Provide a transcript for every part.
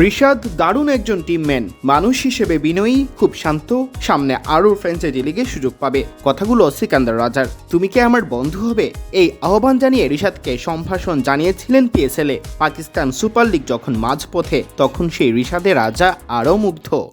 ঋষাদ দারুণ একজন টিমম্যান মানুষ হিসেবে বিনয়ী, খুব শান্ত, সামনে আরও ফ্র্যাঞ্চাইজি লিগে সুযোগ পাবে। কথাগুলো সিকান্দার রাজার। তুমি কি আমার বন্ধু হবে? এই আহ্বান জানিয়ে ঋষাদকে সম্ভাষণ জানিয়েছিলেন পিএসএলে পাকিস্তান সুপার লিগ যখন মাঝপথে, তখন সেই ঋষাদের রাজা আরও মুগ্ধ।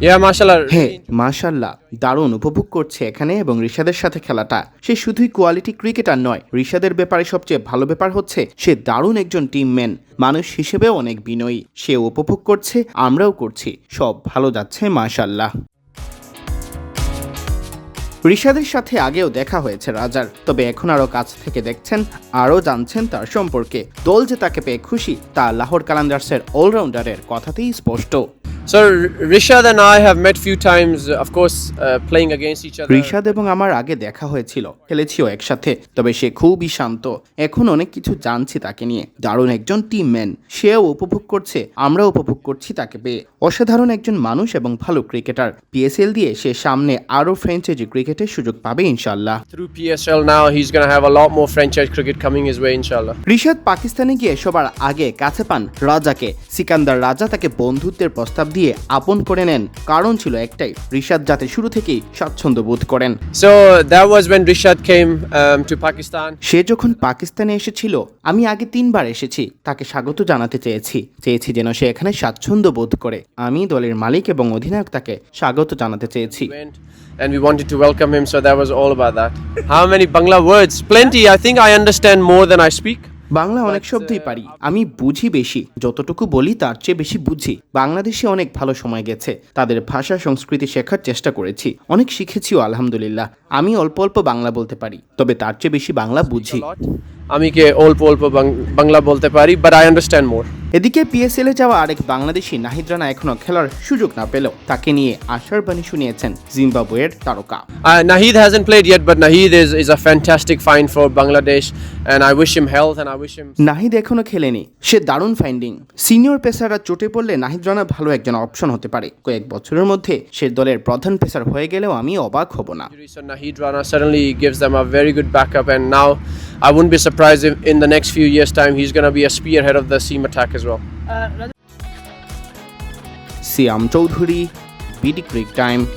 Yeah, mashallah. হ্যাঁ মাশাল্লাহ দারুণ উপভোগ করছে এখানে এবং ঋষাদের সাথে খেলাটা। সে শুধুই কোয়ালিটি ক্রিকেটার নয় ঋষাদের ব্যাপারে সবচেয়ে ভালো ব্যাপার হচ্ছে সে দারুণ একজন টিমম্যান মানুষ হিসেবেও অনেক বিনয়ী। সে উপভোগ করছে আমরাও করছি। সব ভালো যাচ্ছে মাশাল্লাহ ঋষাদের সাথে আগেও দেখা হয়েছে রাজার তবে এখন আরও কাছ থেকে দেখছেন আরও জানছেন তার সম্পর্কে। দল যে তাকে পেয়ে খুশি তা লাহোর কালান্দার্সের অলরাউন্ডারের কথাতেই স্পষ্ট। So Rishad and I have met few times, of course, uh, playing against each other. Rishad এবং আমার আগে দেখা হয়েছিল খেলেছিও একসাথে তবে সে খুবই শান্ত। এখন অনেক কিছু জানছি তাকে নিয়ে। দারুণ একজন টিমম্যান সেও উপভোগ করছে আমরা উপভোগ করছি তাকে পেয়ে। অসাধারণ একজন মানুষ এবং ভালো ক্রিকেটার পিএসএল দিয়ে সে সামনে আরও ফ্র্যাঞ্চাইজি ক্রিকেটের সুযোগ পাবে ইনশাল্লাহ Through PSL now, he's going to have a lot more franchise cricket coming his way, inshallah. Rishad পাকিস্তানে গিয়ে সবার আগে কাছে পান রাজাকে। সিকান্দার রাজা তাকে বন্ধুত্বের প্রস্তাব দিয়ে আপন করে নেন কারণ ছিল একটাই ঋষাদ যাতে শুরু থেকেই স্বাচ্ছন্দ্য বোধ করেন um, সে যখন পাকিস্তানে এসেছিল আমি আগে তিনবার এসেছি তাকে স্বাগত জানাতে চেয়েছি চেয়েছি যেন সে এখানে স্বাচ্ছন্দ্য বোধ করে আমি দলের মালিক এবং অধিনায়ক তাকে স্বাগত জানাতে চেয়েছি And we wanted to welcome him, so that was all about that. How many Bangla words? Plenty. I think I understand more than I speak. Bangla অনেক শব্দই পারি। আমি বুঝি বেশি যতটুকু বলি তার চেয়ে বেশি বুঝি। বাংলাদেশে অনেক ভালো সময় গেছে তাদের ভাষা সংস্কৃতি শেখার চেষ্টা করেছি। অনেক শিখেছিও আলহামদুলিল্লাহ। আমি অল্প অল্প বাংলা বলতে পারি তবে তার চেয়ে বেশি বাংলা বুঝি। আমি কে অল্প অল্প বাংলা বলতে পারি বাট আই আন্ডারস্ট্যান্ড মোর এদিকে পিএসএল এ যাওয়া আরেক বাংলাদেশি নাহিদ রানা এখনও খেলার সুযোগ না পেলেও তাকে নিয়ে আশার বাণী শুনিয়েছেন জিম্বাবুয়ের তারকা। Nahid Naheed hasn't played yet, but Naheed is, is a fantastic find for Bangladesh, and I wish him health and I wish him Nahid এখনও খেলেনি। সে দারুণ ফাইন্ডিং সিনিয়র পেসাররা চোটে পড়লে নাহিদ রানা ভালো একজন অপশন হতে পারে। কয়েক বছরের মধ্যে সে দলের প্রধান পেসার হয়ে গেলেও আমি অবাক হব না। Naheed Rana suddenly gives them a very good backup, and now I wouldn't be surprised if in the next few years' time he's going to be a spearhead of the seam attack as well. Uh, Siam Choudhury, BT Creek Time.